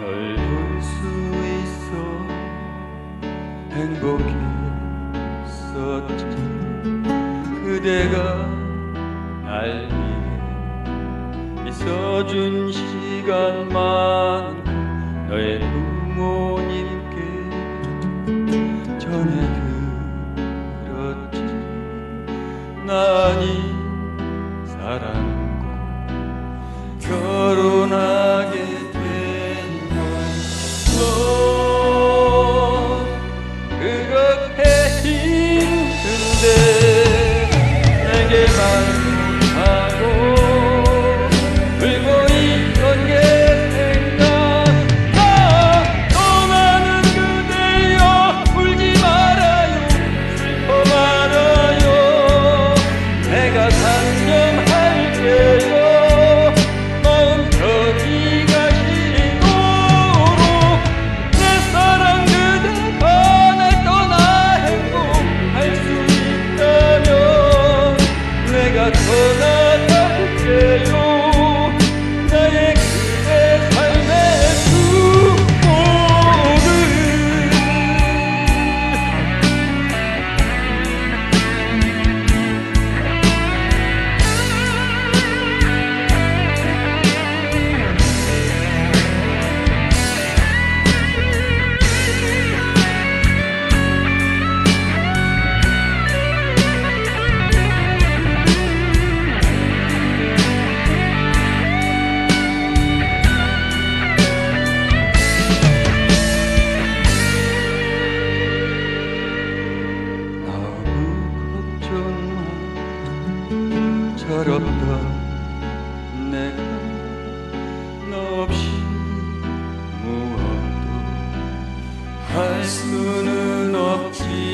널 볼 수 있어 행복했었지 그대가 날 위해 있어준 시간만 너의 부모님께 전해 들었지 난이 사랑과 결혼하 내 마 철없다. 내가 너 없이 무엇도 할 수는 없지